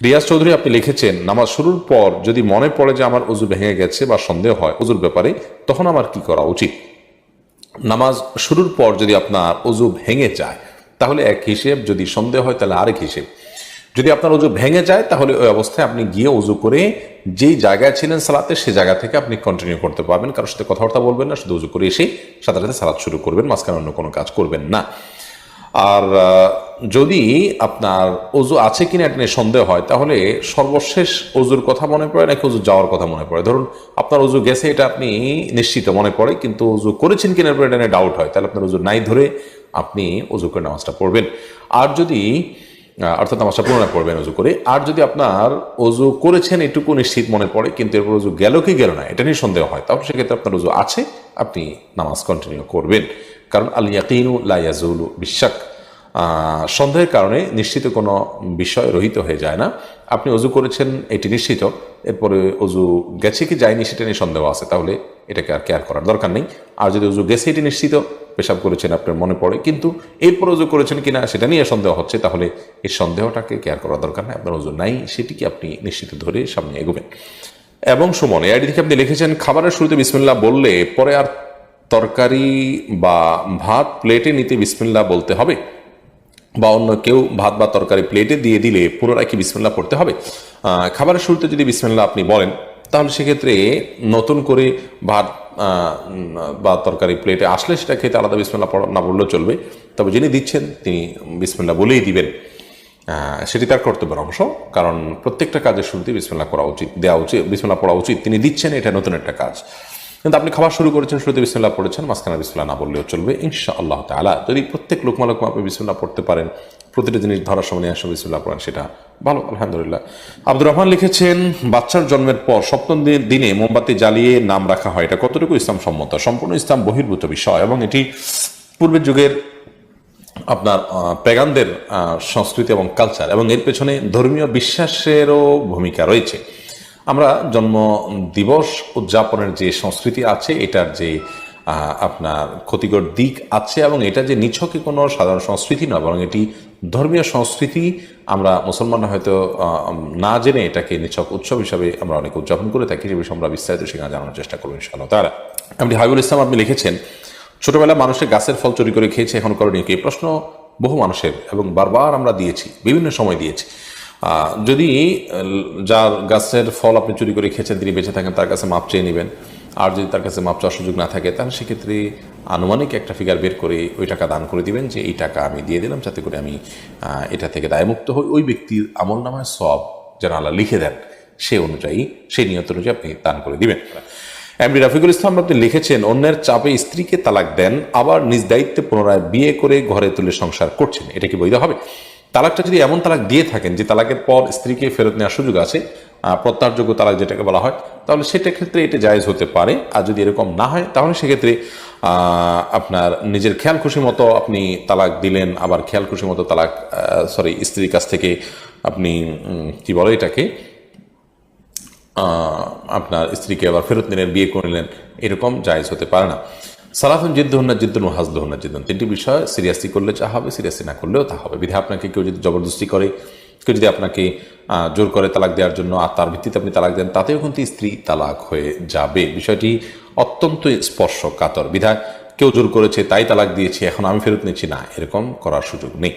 রিয়াজ চৌধুরী আপনি লিখেছেন, নামাজ শুরুর পর যদি মনে পড়ে যে আমার অজু ভেঙে গেছে বা সন্দেহ হয় অজুর ব্যাপারে, তখন আমার কি করা উচিত? নামাজ শুরুর পর যদি আপনার অজু ভেঙে যায়, তাহলে এক হিসেব, যদি সন্দেহ হয় তাহলে আরেক হিসেব। যদি আপনার অজু ভেঙে যায়, তাহলে ওই অবস্থায় আপনি গিয়ে অজু করে যেই জায়গায় ছিলেন সালাতে সেই জায়গা থেকে আপনি কন্টিনিউ করতে পারবেন। কারোর সাথে কথাবার্তা বলবেন না, শুধু অজু করে এসেই সাথে সাথে সালাত শুরু করবেন, মাঝখানে অন্য কোনো কাজ করবেন না। আর যদি আপনার অজু আছে কিনা এটা নিয়ে সন্দেহ হয় তাহলে সর্বশেষ অজুর কথা মনে পড়ে নাকি অজু যাওয়ার কথা মনে পড়ে? ধরুন আপনার অজু গেছে এটা আপনি নিশ্চিত মনে পড়ে কিন্তু অজু করেছেন কিনা পরে এটা নিয়ে ডাউট হয় তাহলে আপনার অজু নাই ধরে আপনি অজু করে নামাজটা পড়বেন। আর যদি অর্থাৎ নামাজটা পুনরায় পড়বেন অজু করে আর যদি আপনার অজু করেছেন এটুকু নিশ্চিত মনে পড়ে কিন্তু এরপর অজু গেল কি গেল না এটা নিয়ে সন্দেহ হয় তাহলে সেক্ষেত্রে আপনার অজু আছে আপনি নামাজ কন্টিনিউ করবেন। কারণ আল ইয়াকিনু লা ইয়াজুলু বিশ্বাক আহ, সন্দেহের কারণে নিশ্চিত কোনো বিষয় রহিত হয়ে যায় না। আপনি অজু করেছেন, এটি নিশ্চিত। এরপরে অজু গেছে কি যায়নি সেটা নিয়ে সন্দেহ আছে, তাহলে এটাকে আর কেয়ার করার দরকার নেই। আর যদি অজু গেছে, এটি নিশ্চিত। পেশাব করেছেন, আপনার মনে পড়ে। কিন্তু এরপর অজু করেছেন কিনা সেটা নিয়ে সন্দেহ হচ্ছে, তাহলে এই সন্দেহটাকে কেয়ার করার দরকার নেই। আপনার অজু নাই, সেটিকে আপনি নিশ্চিত ধরে সামনে এগোবেন। এবং সুমন এআইডি থেকে আপনি লিখেছেন, খাবারের শুরুতে বিসমিল্লাহ বললে পরে আর তরকারি বা ভাত প্লেটে নিতে বিসমিল্লাহ বলতে হবে? বা অন্য কেউ ভাত বা তরকারি প্লেটে দিয়ে দিলে পুনরায় কি বিসমিল্লাহ পড়তে হবে? খাবারের শুরুতে যদি বিসমিল্লাহ আপনি বলেন, তাহলে সেক্ষেত্রে নতুন করে ভাত বা তরকারি প্লেটে আসলে সেটা খেতে আলাদা বিসমিল্লাহ পড়া না বললেও চলবে। তবে যিনি দিচ্ছেন, তিনি বিসমিল্লাহ বলেই দিবেন। সেটি তার কর্তব্যের অংশ, কারণ প্রত্যেকটা কাজের শুরুতে বিসমিল্লাহ করা উচিত, দেওয়া উচিত, বিসমিল্লাহ পড়া উচিত। তিনি দিচ্ছেন, এটা নতুন একটা কাজ। কিন্তু আপনি খাবার শুরু করেছেন, শুরুতে বিসমিল্লাহ পড়েছেন, মাঝখানে বিসমিল্লাহ না বললেও চলবে ইনশা আল্লাহ তালা যদি প্রত্যেক লোকমা লোকমা আপনি বিসমিল্লাহ পড়তে পারেন, প্রতিটা জিনিস ধরার সময় নিয়ে আসা, বিসমিল্লাহ পড়েন, সেটা ভালো, আলহামদুলিল্লাহ। আব্দুর রহমান লিখেছেন, বাচ্চার জন্মের পর সপ্তম দিন- দিনে মোমবাতি জ্বালিয়ে নাম রাখা হয়, এটা কতটুকু ইসলাম সম্মত সম্পূর্ণ ইসলাম বহির্ভূত বিষয় এবং এটি পূর্বের যুগের আপনার পেগানদের সংস্কৃতি এবং কালচার এবং এর পেছনে ধর্মীয় বিশ্বাসেরও ভূমিকা রয়েছে। আমরা জন্ম দিবস উদযাপনের যে সংস্কৃতি আছে, এটার যে আপনার ক্ষতিকর দিক আছে এবং এটা যে নিছকে কোনো সাধারণ সংস্কৃতি নয়, বরং এটি ধর্মীয় সংস্কৃতি, আমরা মুসলমানরা হয়তো না জেনে এটাকে নিছক উৎসব হিসাবে আমরা অনেক উদযাপন করে থাকি সে বিষয়ে আমরা বিস্তারিত সেখানে জানানোর চেষ্টা করব ইনশাআল্লাহ তারা আপনি হাবিবুল ইসলাম আপনি লিখেছেন ছোটবেলা মানুষের গাছের ফল চুরি করে খেয়েছে, এখন করণীয় কি? প্রশ্ন বহু মানুষের এবং বারবার আমরা দিয়েছি, বিভিন্ন সময় দিয়েছি। যদি যার গাছের ফল আপনি চুরি করে খেয়েছেন, তিনি বেঁচে থাকেন, তার কাছে মাপ চেয়ে নেবেন। আর যদি তার কাছে মাপ চাওয়ার সুযোগ না থাকে, তাহলে সেক্ষেত্রে আনুমানিক একটা ফিগার বের করে ওই টাকা দান করে দিবেন যে, এই টাকা আমি দিয়ে দিলাম, যাতে করে আমি এটা থেকে দায়মুক্ত হই। ওই ব্যক্তির আমল নামায় সব যেন আল্লাহ লিখে দেন, সে অনুযায়ী সেই নিয়ত অনুযায়ী আপনি দান করে দিবেন। এমডি রাফিকুল ইসলাম আপনি লিখেছেন, অন্যের চাপে স্ত্রীকে তালাক দেন, আবার নিজ দায়িত্বে পুনরায় বিয়ে করে ঘরে তুলে সংসার করছেন। এটা কি বৈধ হবে? তালাকটা যদি এমন তালাক দিয়ে থাকেন যে তালাকের পর স্ত্রীকে ফেরত নেওয়ার সুযোগ আছে প্রত্যাহারযোগ্য তালাক যেটাকে বলা হয়, তাহলে সেটা ক্ষেত্রে এটা জায়েজ হতে পারে। আর যদি এরকম না হয়, তাহলে সেক্ষেত্রে আপনার নিজের খেয়াল খুশি মতো আপনি তালাক দিলেন, আবার খেয়াল খুশি মতো তালাক সরি স্ত্রীর কাছ থেকে আপনি কি বলে এটাকে আপনার স্ত্রীকে আবার ফেরত নিলেন, বিয়ে করে নিলেন, এরকম জায়েজ হতে পারে না। সালাফুন জিদ্দ হন্না জিদ্দুন হাজল হন্না জিদ্দুন। তিনটি বিষয়, সিরিয়াসলি করলে যা হবে, সিরিয়াসলি না করলেও তা হবে। বিধে আপনাকে কেউ যদি জবরদস্তি করে, কেউ যদি আপনাকে জোর করে তালাক দেওয়ার জন্য আর তার ভিত্তিতে আপনি তালাক দেন, তাতেও কিন্তু স্ত্রী তালাক হয়ে যাবে। বিষয়টি অত্যন্ত স্পর্শ কাতর বিধায় কেউ জোর করেছে, তাই তালাক দিয়েছে, এখন আমি ফেরত নিচ্ছি, না, এরকম করার সুযোগ নেই।